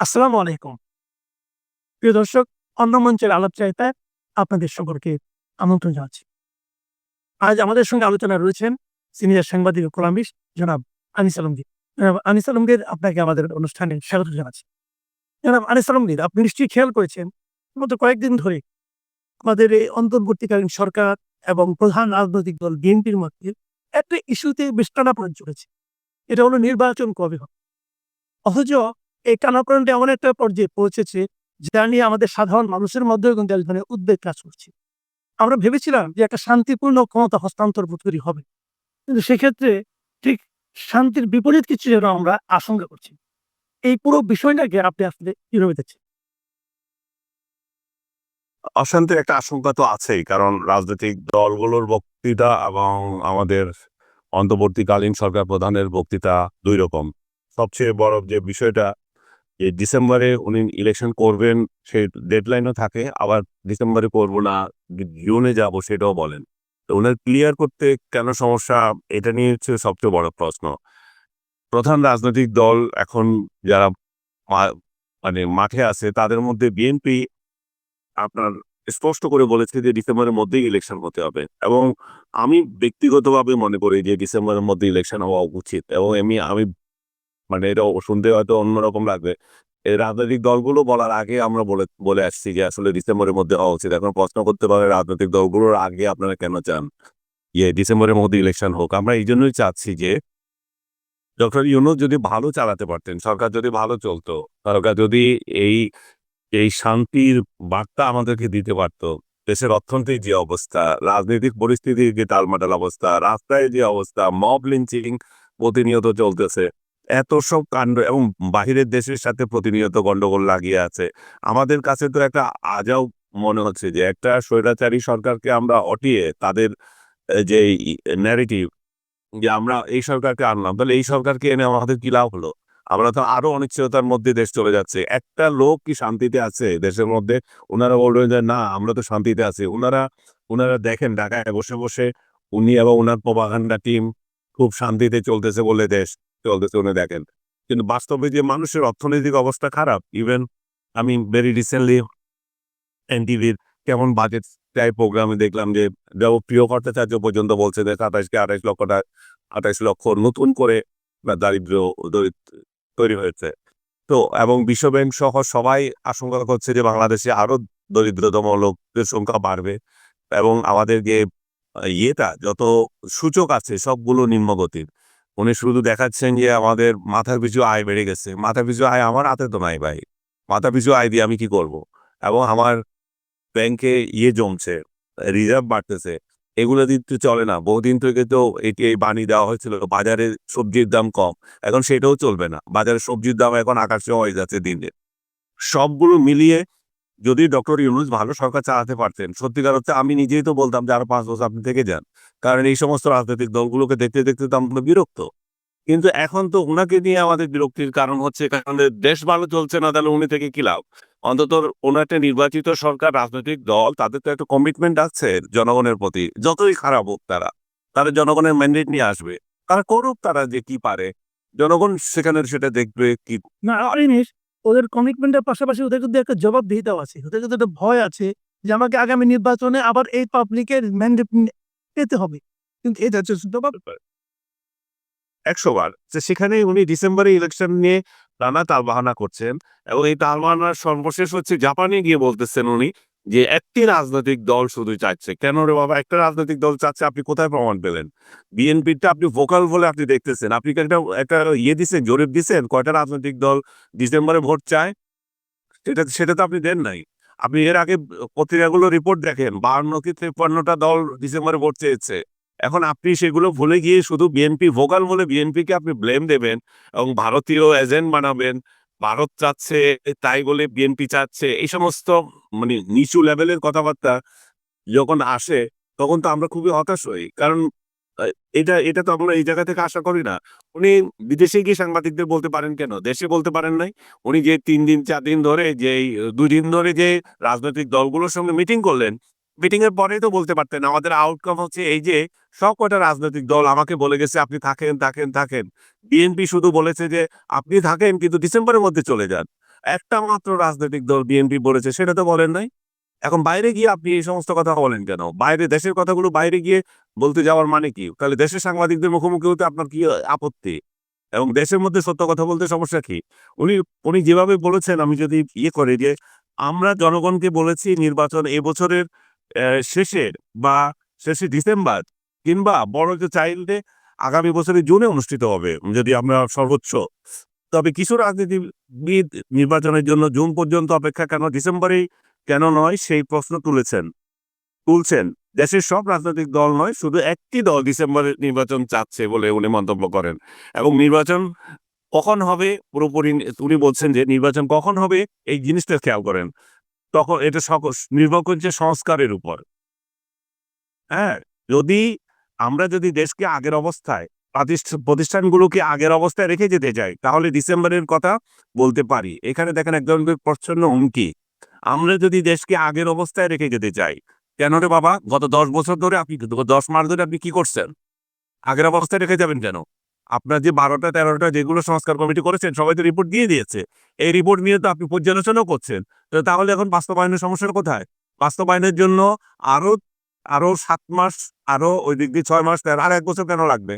আসসালামু আলাইকুম। প্রিয় দর্শক অন্য মঞ্চের আলাপচারিতায় আপনাদের সকলকে আমন্ত্রণ জানাচ্ছি। আজ আমাদের সঙ্গে আলোচনায় রয়েছেন সিনিয়র সাংবাদিক ও কলামিস্ট জনাব আনিস আলমগীর। জনাব আনিস আলমগীর, আপনাকে আমাদের অনুষ্ঠানে স্বাগত জানাচ্ছি। জনাব আনিস আলমগীর, আপনি নিশ্চয়ই খেয়াল করেছেন, গত কয়েকদিন ধরে আমাদের এই অন্তর্বর্তীকালীন সরকার এবং প্রধান রাজনৈতিক দল বিএনপির মধ্যে একটা ইস্যুতে বেশ টানাপোড়েন চলেছে। এটা হলো নির্বাচন কবে হবে? অথচ এই টানাপোড়েনটা এমন একটা পর্যায়ে পৌঁছেছে, যা নিয়ে আমাদের সাধারণ মানুষের মধ্যেও কিন্তু এক ধরনের উদ্বেগ কাজ করছে। আমরা ভেবেছিলাম যে একটা শান্তিপূর্ণ ক্ষমতা হস্তান্তর তৈরি হবে। কিন্তু সেক্ষেত্রে ঠিক শান্তির বিপরীত কিছু যেন আমরা আশঙ্কা করছি। এই পুরো বিষয়টাকে আপনি আসলে কীভাবে দেখছেন? অশান্তির একটা আশঙ্কা তো আছেই, কারণ রাজনৈতিক দলগুলোর বক্তৃতা এবং আমাদের অন্তর্বর্তীকালীন সরকার প্রধানের বক্তৃতা দুই রকম। সবচেয়ে বড় যে বিষয়টা যে ডিসেম্বরে উনি ইলেকশন করবেন, সেই ডেডলাইনও থাকে, আবার ডিসেম্বরে করব না, জুনে যাব সেটাও বলেন। তো ওনার ক্লিয়ার করতে কেন সমস্যা, এটা নিয়ে হচ্ছে সবচেয়ে বড় প্রশ্ন। প্রধান রাজনৈতিক দল এখন যারা মানে মাঠে আছে, তাদের মধ্যে বিএনপি আপনার স্পষ্ট করে বলেছে যে ডিসেম্বরের মধ্যেই ইলেকশন হতে হবে। এবং আমি ব্যক্তিগতভাবে মনে করি যে ডিসেম্বরের মধ্যে ইলেকশন হওয়া উচিত। এবং আমি আমি মানে এটা শুনতে হয়তো অন্যরকম লাগবে। এই রাজনৈতিক দলগুলো বলার আগে আমরা বলে বলে আসছি যে আসলে ডিসেম্বরের মধ্যে হওয়া উচিত। এখন প্রশ্ন করতে পারে রাজনৈতিক দলগুলোর আগে আপনারা কেন চান? ইয়ে ডিসেম্বরের মধ্যে ইলেকশন হোক। আমরা এই জন্যই চাচ্ছি যে ডক্টর ইউনুস যদি ভালো চালাতে পারতেন, সরকার যদি ভালো চলতো, সরকার যদি এই এই শান্তির বার্তা আমাদেরকে দিতে পারতো, দেশের অর্থনৈতিক যে অবস্থা, রাজনৈতিক পরিস্থিতির যে টালমাটাল অবস্থা, রাস্তায় যে অবস্থা মব লিঞ্চিং প্রতিনিয়ত চলতেছে। এত সব কাণ্ড এবং বাহিরের দেশের সাথে প্রতিনিয়ত গন্ডগোল লাগিয়ে আছে। আমাদের কাছে তো একটা আজাও মনে হচ্ছে যে, একটা স্বৈরাচারী সরকারকে আমরা অটিয়ে তাদের যে ন্যারেটিভ যে আমরা এই সরকারকে আনলাম, তাহলে এই সরকারকে এনে আমাদের কি লাভ হলো? আমরা তো আরও অনিশ্চয়তার মধ্যে দেশ চলে যাচ্ছে। একটা লোক কি শান্তিতে আছে দেশের মধ্যে? ওনারা বলবেন যে, না, আমরা তো শান্তিতে আছি। ওনারা ওনারা দেখেন ঢাকায় বসে বসে উনি এবং ওনার প্রবাগান্ডা টিম খুব শান্তিতে চলতেছে বলে দেশ। চলতেছে উনি দেখেন। কিন্তু বাস্তবে যে মানুষের অর্থনৈতিক অবস্থা খারাপ ইভেন আমি ভেরি রিসেন্টলি এনটিভির কেমন বাজেট টাইপ প্রোগ্রামে দেখলাম যে প্রিয় ভট্টাচার্য পর্যন্ত বলছে যে সাতাশকে আঠাশ লক্ষ আঠাশ লক্ষ নতুন করে দরিদ্র তৈরি হয়েছে। তো, এবং বিশ্বব্যাংক সহ সবাই আশঙ্কা করছে যে বাংলাদেশে আরও দরিদ্রতম লোকদের সংখ্যা বাড়বে এবং আমাদের যে ইয়েটা, যত সূচক আছে সবগুলো নিম্নগতির। উনি শুধু দেখাচ্ছেন যে আমাদের মাথার পিছু আয় বেড়ে গেছে। মাথা পিছু আয় আমার হাতে তো নাই ভাই। মাথা পিছু আয় দিয়ে আমি কি করব? এবং আমার ব্যাংকে ইয়ে জমছে রিজার্ভ বাড়তেছে। এগুলো দিন তো চলে না। বহুদিন থেকে তো এটি এই বাণী দেওয়া হয়েছিল, বাজারে সবজির দাম কম। এখন সেটাও চলবে না। বাজারে সবজির দাম এখন আকাশে হয়ে যাচ্ছে দিন দিন। সবগুলো মিলিয়ে যদি ডক্টর ইউনুস ভালো সরকার চালাতে পারতেন, সত্যিকার অর্থে আমি নিজেই তো বলতাম যে আরও পাঁচ বছর আপনি থেকে যান। কারণ এই সমস্ত রাজনৈতিক দলগুলোকে দেখতে দেখতে তো আমরা বিরক্ত। কিন্তু এখন তো ওনাকে নিয়ে আমাদের বিরক্তির কারণ হচ্ছে, কারণ দেশ ভালো চলছে না, তাহলে উনি থেকে কি লাভ? অন্তত ওনার একটা নির্বাচিত সরকার, রাজনৈতিক দল, তাদের তো একটা কমিটমেন্ট আছে জনগণের প্রতি। যতই খারাপ হোক তারা তারা জনগণের ম্যান্ডেট নিয়ে আসবে। তারা করুক তারা যে কি পারে। জনগণ সেখানে সেটা দেখবে কি না ওদের কমিটমেন্টের পাশাপাশি ওদের কিন্তু একটা জবাবদিহিতাও আছে। ওদের কিন্তু একটা ভয় আছে যে আমাকে আগামী নির্বাচনে আবার এই পাবলিকের ম্যান্ডেট পেতে হবে। কিন্তু এটা হচ্ছে। একশো বার যে সেখানে উনি ডিসেম্বরে ইলেকশন নিয়ে নানা তালবাহানা করছেন এবং এই তালবাহানার সর্বশেষ হচ্ছে জাপানে গিয়ে বলতেছেন উনি যে একটি রাজনৈতিক দল শুধু চাচ্ছে। কেন রে বাবা? একটা রাজনৈতিক দল চাচ্ছে, আপনি কোথায় প্রমাণ পেলেন? বিএনপিটা আপনি ভোকাল বলে আপনি দেখতেছেন। আপনি একটা একটা ইয়ে দিচ্ছেন জরিপ দিচ্ছেন কয়টা রাজনৈতিক দল ডিসেম্বরে ভোট চায়? সেটা সেটা তো আপনি দেন নাই। আপনি এর আগে পত্রিকাগুলো রিপোর্ট দেখেন, বাহান্ন কি তেপ্পান্নটা দল ডিসেম্বরে ভোট চেয়েছে। এখন আপনি সেগুলো ভুলে গিয়ে শুধু বিএনপি ভোকাল বলে বিএনপিকে আপনি ব্লেম দেবেন এবং ভারতীয় এজেন্ট বানাবেন। ভারত চাচ্ছে, তাই বলে বিএনপি চাচ্ছে, এই সমস্ত মানে নিচু লেভেলের কথাবার্তা যখন আসে, তখন তো আমরা খুবই হতাশ হই। কারণ এটা এটা তো আমরা এই জায়গা থেকে আশা করি না। উনি বিদেশে গিয়ে সাংবাদিকদের বলতে পারেন কেন? দেশে বলতে পারেন নাই। উনি যে তিন দিন, চার দিন ধরে যে দুই দিন ধরে যে রাজনৈতিক দলগুলোর সঙ্গে মিটিং করলেন মিটিং এর পরেই তো বলতে পারতেন, আমাদের আউটকাম হচ্ছে এই যে সব কটা রাজনৈতিক দল আমাকে বলে গেছে আপনি থাকেন থাকেন থাকেন। বিএনপি শুধু বলেছে যে আপনি থাকেন কিন্তু ডিসেম্বরের মধ্যে চলে যান। একটা মাত্র রাজনৈতিক দল বিএনপি বলেছে, সেটা তো বলেন নাই। এখন বাইরে গিয়ে আপনি এই সমস্ত কথা বলেন কেন? বাইরে দেশের কথাগুলো বাইরে গিয়ে বলতে যাওয়ার মানে কি? তাহলে দেশের সাংবাদিকদের মুখোমুখি হতে আপনার কি আপত্তি? এবং দেশের মধ্যে সত্য কথা বলতে সমস্যা কি? উনি উনি যেভাবে বলেছেন, আমি যদি ইয়ে করি যে আমরা জনগণকে বলেছি নির্বাচন এবছরের শেষের বা শেষে ডিসেম্বর কিংবা বড় যে চাইল্ডে আগামী বছরের জুনে অনুষ্ঠিত হবে, যদি আমরা সর্বোচ্চ। তবে কিছু রাজনীতিবিদ নির্বাচনের জন্য জুন পর্যন্ত অপেক্ষা কেন ডিসেম্বরেই কেন নয় সেই প্রশ্ন তুলেছেন, তুলছেন। দেশের সব রাজনৈতিক দল নয়, শুধু একটি দল ডিসেম্বরে নির্বাচন চাচ্ছে বলে উনি মন্তব্য করেন। এবং নির্বাচন কখন হবে পুরোপুরি উনি বলছেন যে নির্বাচন কখন হবে এই জিনিসটা খেয়াল করেন। তখন এটা নির্ভর করছে সংস্কারের উপর। হ্যাঁ যদি আমরা যদি দেশকে আগের অবস্থায়, প্রাতিষ্ঠা- প্রতিষ্ঠানগুলোকে আগের অবস্থায় রেখে যেতে চাই, তাহলে ডিসেম্বরের কথা বলতে পারি। এখানে দেখেন এক ধরনের প্রচ্ছন্ন হুমকি। আমরা যদি দেশকে আগের অবস্থায় রেখে যেতে চাই, কেন রে বাবা? গত দশ বছর ধরে আপনি দশ মাস ধরে আপনি কি করছেন? আগের অবস্থায় রেখে যাবেন কেন? আপনার যে বারোটা তেরোটা যেগুলো সংস্কার কমিটি করেছেন সবাই তো রিপোর্ট দিয়ে দিয়েছে। এই রিপোর্ট নিয়ে তো আপনি পর্যালোচনাও করছেন। তো তাহলে এখন বাস্তবায়নের সমস্যার কোথায়? বাস্তবায়নের জন্য আরও আরও সাত মাস আরও ওই দিক দিয়ে ছয় মাস আর এক বছর কেন লাগবে?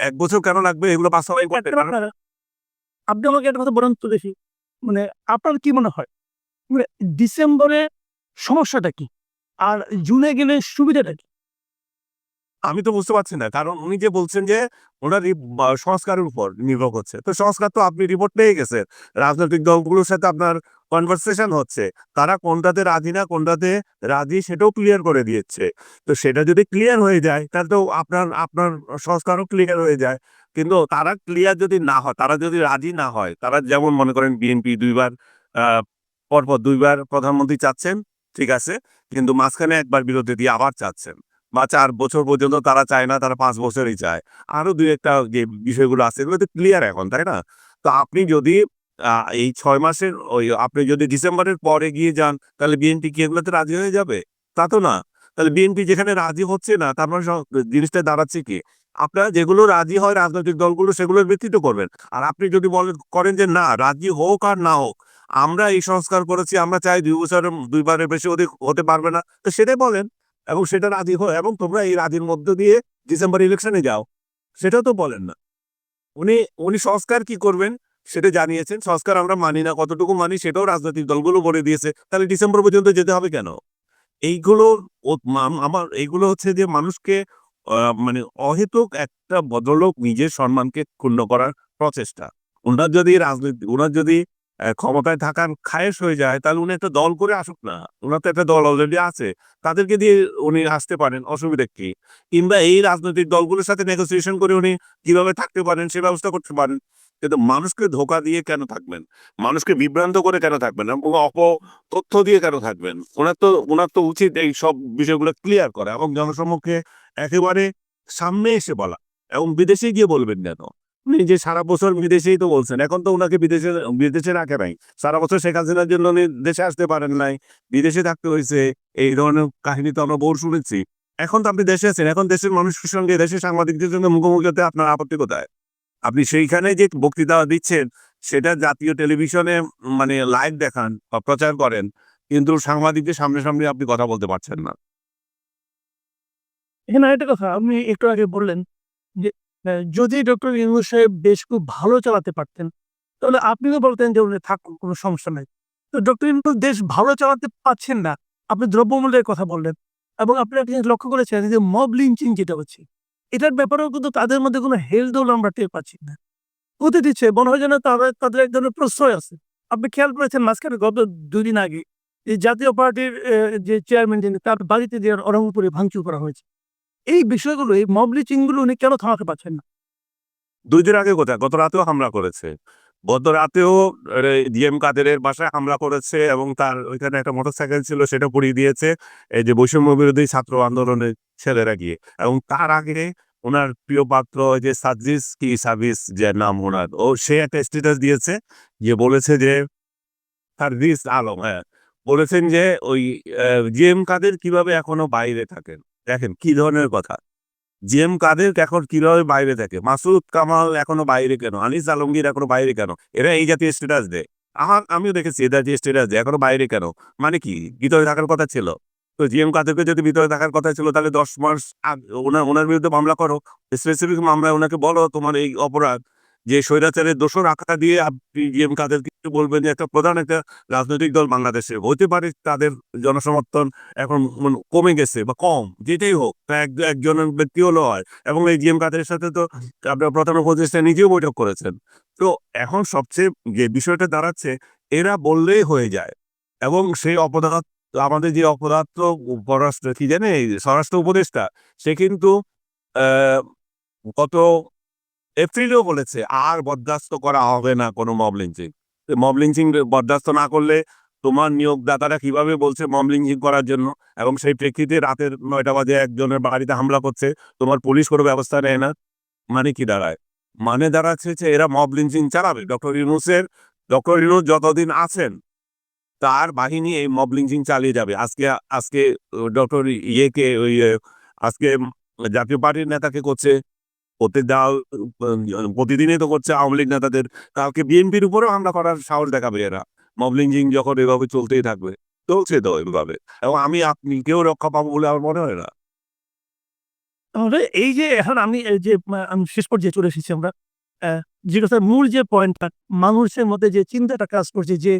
এক বছর কেন লাগবে? এগুলো বাস্তবায়ন করতে? আপনি আমাকে একটা কথা বলেন তো দেখি। মানে আপনার কি মনে হয়? মানে ডিসেম্বরে সমস্যাটা কি? আর জুনে গেলে সুবিধাটা কি? আমি তো বুঝতে পারছি না। কারণ উনি যে বলছেন যে ওনার সংস্কারের উপর নির্ভর করছে। তো সংস্কার তো আপনি রিপোর্ট পেয়ে গেছেন। রাজনৈতিক দলগুলোর সাথে আপনার কনভারসেশন হচ্ছে। তারা কোনটাতে রাজি না, কোনটাতে রাজি সেটাও ক্লিয়ার করে দিয়েছে। তো সেটা যদি ক্লিয়ার হয়ে যায়, তাহলে তো আপনার আপনার সংস্কারও ক্লিয়ার হয়ে যায়। কিন্তু তারা ক্লিয়ার যদি না হয়, তারা যদি রাজি না হয়, তারা যেমন মনে করেন বিএনপি দুইবার পরপর দুইবার প্রধানমন্ত্রী চাচ্ছেন, ঠিক আছে? কিন্তু মাঝখানে একবার বিরতি দিয়ে আবার চাচ্ছেন। বা চার বছর পর্যন্ত তারা চায় না, তারা পাঁচ বছরই চায়। আরও দুই একটা যে বিষয়গুলো আছে, এগুলো তো ক্লিয়ার এখন, তাই না? তো আপনি যদি এই ছয় মাসের ওই, আপনি যদি ডিসেম্বরের পরে গিয়ে যান, তাহলে বিএনপি কি এগুলোতে রাজি হয়ে যাবে? তা তো না। তাহলে বিএনপি যেখানে রাজি হচ্ছে না, তার মানে জিনিসটা দাঁড়াচ্ছে কি? আপনারা যেগুলো রাজি হয় রাজনৈতিক দলগুলো সেগুলোর ভিত্তিতে করবেন। আর আপনি যদি বলেন, করেন যে না, রাজি হোক আর না হোক, আমরা এই সংস্কার করেছি, আমরা চাই দুই বছর দুইবারের বেশি অধিক হতে পারবে না, তো সেটাই বলেন। এবং সেটা রাজি হয়, এবং তোমরা এই রাজির মধ্য দিয়ে ডিসেম্বর ইলেকশনে যাও। সেটাও তো বলেন না। উনি উনি সংস্কার কি করবেন সেটা জানিয়েছেন। সংস্কার আমরা মানি না, কতটুকু মানি সেটাও রাজনৈতিক দলগুলো বলে দিয়েছে। তাহলে ডিসেম্বর পর্যন্ত যেতে হবে কেন? এইগুলো আমার, এইগুলো হচ্ছে যে মানুষকে মানে অহেতুক একটা ভদ্রলোক নিজের সম্মানকে ক্ষুণ্ণ করার প্রচেষ্টা। ওনার যদি রাজনীতি, ওনার যদি ক্ষমতায় থাকার খায়েশ হয়ে যায়, তাহলে উনি একটা দল করে আসুক না। ওনার তো একটা দল অলরেডি আছে। তাদেরকে দিয়ে উনি আসতে পারেন, অসুবিধা কি? কিংবা এই রাজনৈতিক দলগুলোর সাথে নেগোসিয়েশন করে উনি কীভাবে থাকতে পারেন, সে ব্যবস্থা করতে পারেন। কিন্তু মানুষকে ধোকা দিয়ে কেন থাকবেন? মানুষকে বিভ্রান্ত করে কেন থাকবেন? অপ তথ্য দিয়ে কেন থাকবেন? ওনার তো ওনার তো উচিত এই সব বিষয়গুলো ক্লিয়ার করা এবং জনসম্মুখে একেবারে সামনে এসে বলা। এবং বিদেশে গিয়ে বলবেন কেন? উনি যে সারা বছর বিদেশেই তো বলছেন, এখন তো ওনাকে বিদেশে বিদেশে রাখে নাই। সারা বছর শেখ হাসিনার জন্য উনি দেশে আসতে পারেন নাই, বিদেশে থাকতে হয়েছে, এই ধরনের কাহিনী তো আমরা বহু শুনেছি। এখন তো আপনি দেশে আছেন, এখন দেশের মানুষের সঙ্গে দেশের সাংবাদিকদের সঙ্গে মুখোমুখি হতে আপনার আপত্তি কোথায়? আপনি সেইখানে যে বক্তৃতা দিচ্ছেন, সেটা জাতীয় টেলিভিশনে মানে লাইভ দেখান বা প্রচার করেন, কিন্তু সাংবাদিকদের সামনে সামনে আপনি কথা বলতে পারছেন না। এখানে একটা কথা আপনি একটু আগে বললেন যে যদি ডক্টর ইউনুস সাহেব দেশ খুব ভালো চালাতে পারতেন, তাহলে আপনিও বলতেন যে উনি থাকুন কোনো সমস্যা নাই। তো ডক্টর ইউনুস দেশ ভালো চালাতে পারছেন না, আপনি দ্রব্যমূল্যের কথা বললেন এবং আপনি একটা জিনিস লক্ষ্য করেছেন যে মব লিঞ্চিং যেটা হচ্ছে, এটার ব্যাপারেও কিন্তু তাদের মধ্যে কোনো হেলদোল আমরা টের পাচ্ছি না। হতে দিচ্ছে, মনে হয় যেন তাদের তাদের এক ধরনের প্রশ্রয় আছে। আপনি খেয়াল করেছেন মাঝখানে গত দুই দিন আগে, এই জাতীয় পার্টির যে চেয়ারম্যান যিনি, তার বাড়িতে যে অরঙ্গপুরে ভাঙচুর করা হয়েছে। এই বিষয়গুলো, এই মব উনি কেন থামাতে পারছেন না? দুই দিন আগে কোথায়? গত রাতেও হামলা করেছে। গত রাতেও ডিএম কাদেরের বাসায় হামলা করেছে এবং তার ওইখানে একটা মোটরসাইকেল ছিল, সেটা পুড়িয়ে দিয়েছে। এই যে বৈষম্য বিরোধী ছাত্র আন্দোলনের ছেলেরা গিয়ে। এবং তার আগে ওনার প্রিয় পাত্র যে সাজিস কি সার্ভিস যে নাম ওনার, ও সে একটা স্ট্যাটাস দিয়েছে যে বলেছে যে সার্ভিস আলম হ্যাঁ। বলেছেন যে ওই জিএম কাদের কীভাবে এখনও বাইরে থাকেন? দেখেন কি ধরনের কথা। জিএম কাদের এখন কীভাবে বাইরে থাকে? মাসুদ কামাল এখনও বাইরে কেন? আনিস আলমগীর এখনও বাইরে কেন? এরা এই জাতীয় স্ট্যাটাস দেয়। আমার আমিও দেখেছি এরা যে স্টেটাস দেয়। এখনও বাইরে কেন? মানে কি? ভিতরে থাকার কথা ছিল। তো জিএম কাদেরকে যদি ভিতরে থাকার কথা ছিল, তাহলে দশ মাস ওনার ওনার বিরুদ্ধে মামলা করো। স্পেসিফিক মামলা ওনাকে বলো তোমার এই অপরাধ। যে স্বৈরাচারের দোষর আখ্যা দিয়ে আপনি জিএম কাদের কিছু বলবেন যে একটা প্রধান একটা রাজনৈতিক দল বাংলাদেশে, হতে পারে তাদের জনসমর্থন এখন কমে গেছে বা কম, যেটাই হোক এক- একজনের ব্যক্তি হলো হয় এবং এই জিএম কাদের সাথে তো আপনার প্রধান উপদেষ্টা নিজেও বৈঠক করেছেন। তো এখন সবচেয়ে যে বিষয়টা দাঁড়াচ্ছে, এরা বললেই হয়ে যায় এবং সেই অপরাধ, আমাদের যে তো পররাষ্ট্র, কি জানে স্বরাষ্ট্র উপদেষ্টা, সে কিন্তু গত এপ্রিলেও বলেছে, আর বরদাস্ত করা হবে না কোনো মব মব লিঞ্চিং বরদাস্ত না করলে তোমার নিয়োগদাতারা কীভাবে বলছে মব লিঞ্চিং করার জন্য? এবং সেই প্রেক্ষিতে রাতের নয়টা বাজে একজনের বাড়িতে হামলা করছে, তোমার পুলিশ কোনো ব্যবস্থা নেয় না? মানে কি দাঁড়ায়? মানে দাঁড়াচ্ছে যে এরা মব লিঞ্চিং চালাবে। ডক্টর ইউনুসের ডক্টর ইউনুস যতদিন আছেন, তার বাহিনী এই মব লিঞ্চিং চালিয়ে যাবে। আজকে আজকে ডক্টর ইয়েকে, ওই, আজকে জাতীয় পার্টির নেতাকে করছে। প্রত্যেক দেওয়া প্রতিদিনই তো করছে আওয়ামী লীগ নেতাদের। কালকে বিএনপির উপরেও হামলা করার সাহস দেখাবে এরা। মব লিঞ্চিং যখন এভাবে চলতেই থাকবে চলছে তো এভাবে। এবং আমি আপনি কেউ রক্ষা পাবো বলে আমার মনে হয় না। তাহলে এই যে এখন আমি যে আমি শেষ পর্যায়ে চলে এসেছি আমরা। আহ, যে কথা মূল যে পয়েন্টটা মানুষের মধ্যে যে চিন্তাটা কাজ করছে যে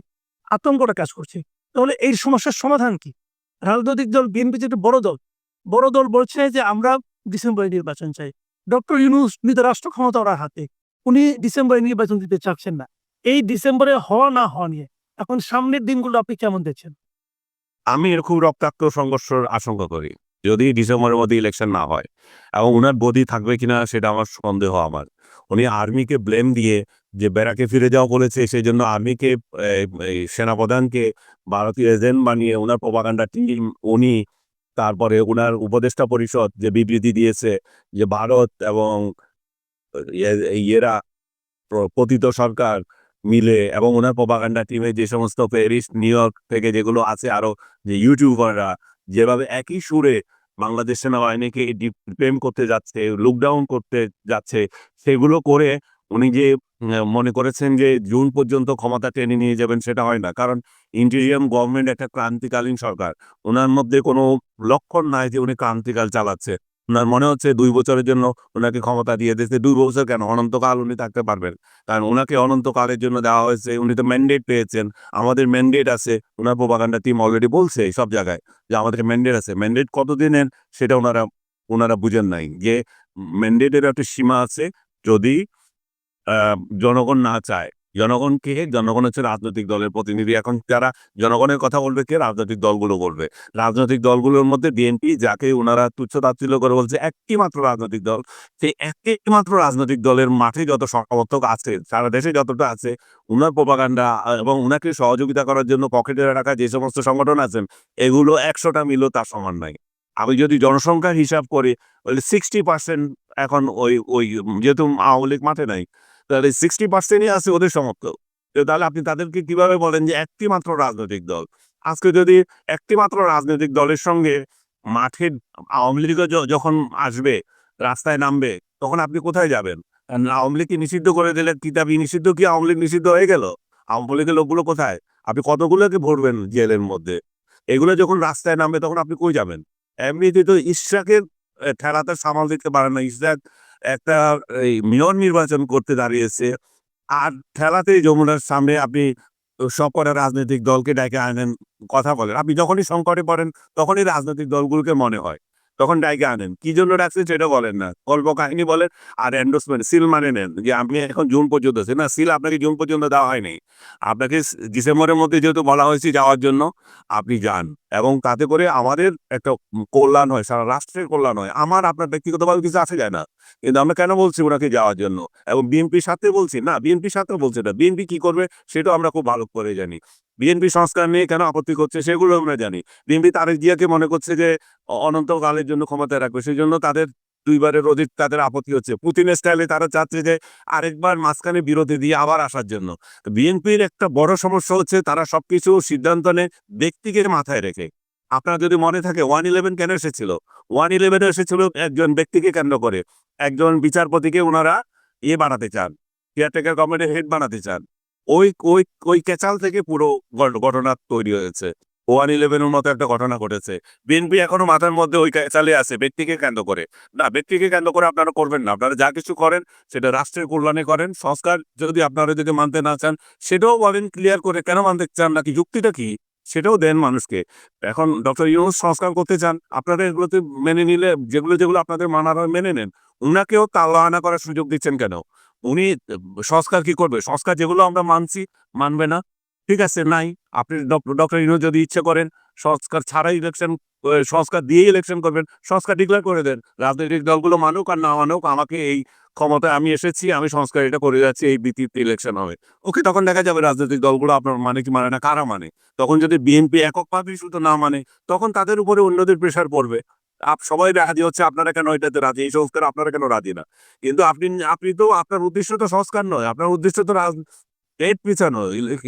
আতঙ্কটা কাজ করছে তাহলে এই সমস্যার সমাধান কি? রাজনৈতিক দল বিএনপি যেটা বড় দল বড় দল বলছে যে আমরা ডিসেম্বরে নির্বাচন চাই। ডক্টর ইউনুস নিত রাষ্ট্র ক্ষমতা ওনার হাতে। উনি ডিসেম্বরে নির্বাচন দিতে চাচ্ছেন না। এই ডিসেম্বরে হওয়া না হওয়া নিয়ে এখন সামনের দিনগুলো আপনি কেমন দেখছেন? আমি এরকম রক্তাক্ত সংঘর্ষের আশঙ্কা করি। যদি ডিসেম্বরের মধ্যে ইলেকশন না হয় এবং উনার বদি থাকবে কিনা সেটা আমার সন্দেহ আমার। উনি আর্মিকে ব্লেম দিয়ে যে ব্যারাকে ফিরে যাওয়া বলেছে সেই জন্য আর্মিকে সেনাপ্রধানকে ভারতীয় এজেন্ট বানিয়ে ওনার প্রপাগান্ডা টিম উনি তারপরে ওনার উপদেষ্টা পরিষদ যে বিবৃতি দিয়েছে যে ভারত এবং, ইয়ে- ইয়েরা পতিত সরকার মিলে এবং ওনার প্রপাগান্ডা টিমে যে সমস্ত প্যারিস, নিউ ইয়র্ক থেকে যেগুলো আছে আরও যে ইউটিউবাররা যেভাবে একই সুরে বাংলাদেশ সেনাবাহিনীকে ডিপ্রেম করতে যাচ্ছে লুকডাউন করতে যাচ্ছে, সেগুলো করে উনি যে মনে করেছেন যে জুন পর্যন্ত ক্ষমতা টেনে নিয়ে যাবেন সেটা হয় না। কারণ ইন্টেরিয়াম গভর্নমেন্ট একটা ক্রান্তিকালীন সরকার। ওনার মধ্যে কোনো লক্ষণ নাই যে উনি ক্রান্তিকাল চালাচ্ছে। ওনার মনে হচ্ছে দুই বছরের জন্য ওনাকে ক্ষমতা দিয়ে দিয়েছে। দুই বছর কেন? অনন্তকাল উনি থাকতে পারবেন। কারণ ওনাকে অনন্তকালের জন্য দেওয়া হয়েছে, উনি তো ম্যান্ডেট পেয়েছেন। আমাদের ম্যান্ডেট আছে, ওনার প্রপাগান্ডা টিম অলরেডি বলছে সব জায়গায় যে আমাদের ম্যান্ডেট আছে। ম্যান্ডেট কতদিনের? সেটা ওনারা ওনারা বুঝেন নাই। যে ম্যান্ডেটের একটা সীমা আছে। যদি জনগণ না চায়। জনগণ কে? জনগণ হচ্ছে রাজনৈতিক দলের প্রতিনিধি। এখন যারা জনগণের কথা বলবে কে? রাজনৈতিক দলগুলো বলবে। রাজনৈতিক দলগুলোর মধ্যে বিএনপি, যাকে ওনারা তুচ্ছ তাচ্ছিল্য করে বলছে একটি মাত্র রাজনৈতিক দল। সেই একটি মাত্র রাজনৈতিক দলের মাঠে যত সমর্থক আছে, সারা দেশে যতটা আছে, উনার প্রপাগান্ডা এবং উনাকে সহযোগিতা করার জন্য পকেটে রাখা যে সমস্ত সংগঠন আছেন, এগুলো একশোটা মিলও তার সমান নাই। আমি যদি জনসংখ্যার হিসাব করি সিক্সটি পার্সেন্ট এখন ওই ওই, যেহেতু আওয়ামী লীগ মাঠে নাই তাহলে সিক্সটি পার্সেন্টই আছে ওদের সমর্থক। তাহলে আপনি তাদেরকে কীভাবে বলেন যে একটি মাত্র রাজনৈতিক দল? আজকে যদি একটি মাত্র রাজনৈতিক দলের সঙ্গে মাঠে আওয়ামী লীগ যখন আসবে, রাস্তায় নামবে, তখন আপনি কোথায় যাবেন? আওয়ামী লীগকে নিষিদ্ধ করে দিলে কিতাবি নিষিদ্ধ কি আওয়ামী লীগ নিষিদ্ধ হয়ে গেল? আওয়ামী লীগের লোকগুলো কোথায়? আপনি কতগুলোকে ভরবেন জেলের মধ্যে? এগুলো যখন রাস্তায় নামবে, তখন আপনি কই যাবেন? এমনিতে তো ইশরাকের ঠেলাতে সামাল দিতে পারেন না। ইশরাক একটা, এই মেয়র নির্বাচন করতে দাঁড়িয়েছে। আর ঠেলাতেই যমুনার সামনে আপনি সব কটা রাজনৈতিক দলকে ডেকে আনেন, কথা বলেন। আপনি যখনই সংকটে পড়েন, তখনই রাজনৈতিক দলগুলোকে মনে হয়, তখন ডাইকে আনেন। কি জন্য ডাকছেন সেটা বলেন না। গল্প কাহিনী বলেন আর এন্ডোসমেন্ট সিল মানে নেন যে আপনি এখন জুন পর্যন্ত আছি। না সিল আপনাকে জুন পর্যন্ত দেওয়া হয়নি। আপনাকে ডিসেম্বরের মধ্যে যেহেতু বলা হয়েছে যাওয়ার জন্য, আপনি যান। এবং তাতে করে আমাদের একটা কল্যাণ হয়, সারা রাষ্ট্রের কল্যাণ হয়। আমার আপনার ব্যক্তিগতভাবে কিছু আসে যায় না, কিন্তু আমরা কেন বলছি ওনাকে যাওয়ার জন্য? এবং বিএনপির সাথে বলছি না বিএনপির সাথে বলছে না। বিএনপি কি করবে সেটাও আমরা খুব ভালো করে জানি। বিএনপি সংস্কার নিয়ে কেন আপত্তি করছে সেগুলো আমরা জানি। বিএনপি তারেক জিয়াকে মনে করছে যে অনন্তকালের জন্য ক্ষমতায় রাখবে সেই জন্য তাদের দুইবারের অধিক তাদের আপত্তি হচ্ছে। পুতিনের স্টাইলে তারা চাচ্ছে যে আরেকবার মাঝখানে বিরতি দিয়ে আবার আসার জন্য। বিএনপির একটা বড় সমস্যা হচ্ছে তারা সবকিছু সিদ্ধান্ত নেয় ব্যক্তিকে মাথায় রেখে। আপনার যদি মনে থাকে ওয়ান ইলেভেন কেন এসেছিল? ওয়ান ইলেভেন এসেছিল একজন ব্যক্তিকে কেন্দ্র করে। একজন বিচারপতিকে ওনারা ইয়ে বানাতে চান কেয়ারটেকার গভর্নমেন্টের হেড বানাতে চান। ওই ওই ওই কেচাল থেকে পুরো ঘটনা তৈরি হয়েছে। ওয়ান ইলেভেনের মতো একটা ঘটনা ঘটেছে। বিএনপি এখনও মাথার মধ্যে ওই কেচালে আছে, ব্যক্তিকে কেন্দ্র করে। না, ব্যক্তিকে কেন্দ্র করে আপনারা করবেন না। আপনারা যা কিছু করেন, সেটা রাষ্ট্রের কল্যাণে করেন। সংস্কার যদি আপনারা যদি মানতে না চান, সেটাও বলেন ক্লিয়ার করে। কেন মানতে চান নাকি যুক্তিটা কি? সেটাও দেন মানুষকে। এখন ডক্টর ইউনুস সংস্কার করতে চান, আপনারা এগুলোতে মেনে নিলে, যেগুলো যেগুলো আপনাদের মানার হয় মেনে নেন। উনাকেও তাল্লা আনা করার সুযোগ দিচ্ছেন কেন? উনি, সংস্কার কি করবে? সংস্কার যেগুলো আমরা মানছি, মানবে না। ঠিক আছে, নাই। আপনি ডক্টর ইউনুস যদি ইচ্ছে করেন, সংস্কার ছাড়াই ইলেকশন সংস্কার দিয়ে ইলেকশন করবেন, সংস্কার ডিক্লেয়ার করে দেন। রাজনৈতিক দলগুলো মানুক আর না মানুক, আমাকে এই ক্ষমতায় আমি এসেছি, আমি সংস্কার এটা করে যাচ্ছি, এই ভিত্তিতে ইলেকশন হবে। ওকে, তখন দেখা যাবে রাজনৈতিক দলগুলো আপনার মানে কি মানে না, কারা মানে? তখন যদি বিএনপি এককভাবে শুধু না মানে তখন তাদের উপরে অন্যদের প্রেশার পড়বে। আপ, সবাই রাজি হচ্ছে, আপনারা কেন এটাতে রাজি? এই সংস্কার আপনারা কেন রাজি না? কিন্তু আপনি আপনি তো আপনার উদ্দেশ্য তো সংস্কার নয়, আপনার উদ্দেশ্য তো ডেট পিছানো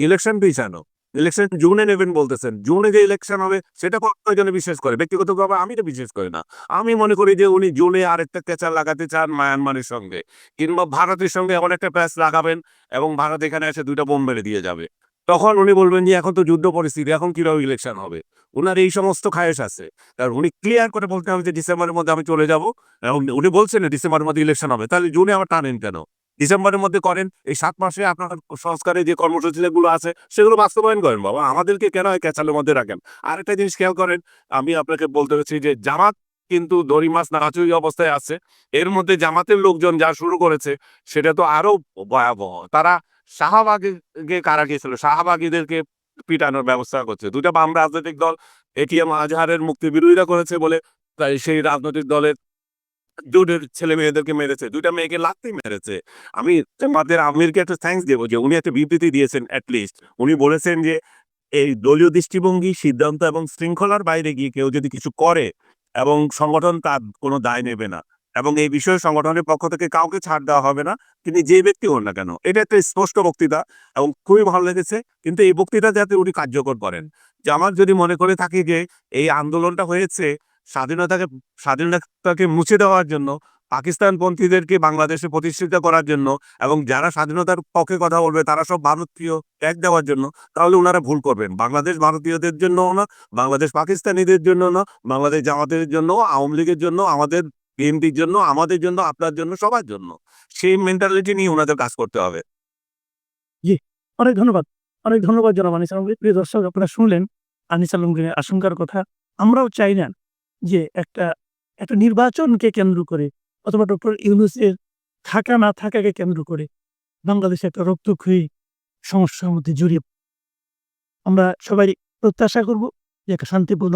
ইলেকশন পিছানো। ইলেকশন জুনে নেবেন বলতেছেন। জুনে যে ইলেকশন হবে, সেটা কয়েকজনে বিশ্বাস করে। ব্যক্তিগতভাবে আমি তো বিশ্বাস করি না। আমি মনে করি যে উনি জুনে আরেকটা কেচার লাগাতে চান মায়ানমারের সঙ্গে। কিংবা ভারতের সঙ্গে এমন একটা প্যাচ লাগাবেন এবং ভারত এখানে এসে দুইটা বোম মেরে দিয়ে যাবে। তখন উনি বলবেন যে, এখন তো যুদ্ধ পরিস্থিতি, এখন কীভাবে ইলেকশন হবে? উনার এই সমস্ত খায়েশ আছে। কারণ উনি ক্লিয়ার করে বলতে হবে যে, ডিসেম্বরের মধ্যে আমি চলে যাব। এবং উনি বলছেন ডিসেম্বরের মধ্যে ইলেকশন হবে। তাহলে জুনে আবার টানেন কেন? ডিসেম্বরের মধ্যে করেন, এই সাত মাসে আপনার সংস্কারে যে কর্মসূচিগুলো আছে, সেগুলো বাস্তবায়ন করেন বাবা। আমাদেরকে কেন ক্যাচালের মধ্যে রাখেন? আরেকটা জিনিস খেয়াল করেন, আমি আপনাকে বলতে হচ্ছি যে জামাত কিন্তু দড়ি মাছ নাচুই অবস্থায় আছে। এর মধ্যে জামাতের লোকজন যা শুরু করেছে, সেটা তো আরও ভয়াবহ। তারা শাহবাগে কারা গিয়েছিল? শাহবাগীদেরকে পিটানোর ব্যবস্থা করছে। দুটা বাম রাজনৈতিক দল এটিএম আজহারের মুক্তি বিরোধিতা করেছে বলে তাই সেই রাজনৈতিক দলের দুটোর ছেলে মেয়েদেরকে মেরেছে, দুইটা মেয়েকে লাত্তি মেরেছে। আমি আমাদের আমিরকে একটা থ্যাঙ্কস দেবো যে উনি একটা বিবৃতি দিয়েছেন অ্যাটলিস্ট উনি বলেছেন যে, এই দলীয় দৃষ্টিভঙ্গি, সিদ্ধান্ত এবং শৃঙ্খলার বাইরে গিয়ে কেউ যদি কিছু করে এবং সংগঠন তার কোনো দায় নেবে না এবং এই বিষয়ে সংগঠনের পক্ষ থেকে কাউকে ছাড় দেওয়া হবে না, তিনি যে ব্যক্তি হন না কেন? এটা একটা স্পষ্ট বক্তৃতা এবং খুবই ভালো লেগেছে। কিন্তু এই বক্তৃতা যাতে উনি কার্যকর করেন। যে আমার যদি মনে করে থাকি যে, এই আন্দোলনটা হয়েছে স্বাধীনতাকে স্বাধীনতাকে মুছে দেওয়ার জন্য, পাকিস্তানপন্থীদেরকে বাংলাদেশে প্রতিষ্ঠিত করার জন্য এবং যারা স্বাধীনতার পক্ষে কথা বলবে, তারা সব ভারতীয় ট্যাগ দেওয়ার জন্য, তাহলে ওনারা ভুল করবেন। বাংলাদেশ ভারতীয়দের জন্য না, বাংলাদেশ পাকিস্তানিদের জন্য না, বাংলাদেশ জামাতের জন্য আওয়ামী লীগের জন্য আমাদের বিএনপির জন্য আমাদের জন্য, আপনার জন্য, সবার জন্য। সেই মেন্টালিটি নিয়ে ওনাদের কাজ করতে হবে। জি, অনেক ধন্যবাদ। অনেক ধন্যবাদ জনাব আনিস আলমগীর। প্রিয় দর্শক, আপনারা শুনলেন আনিস আলমগীরের আশঙ্কার কথা। আমরাও চাই না যে একটা একটা নির্বাচনকে কেন্দ্র করে অথবা ডক্টর ইউনুসের থাকা না থাকাকে কেন্দ্র করে বাংলাদেশে একটা রক্তক্ষয়ী সমস্যার মধ্যে জড়িয়ে আমরা সবাই প্রত্যাশা করব যে একটা শান্তিপূর্ণ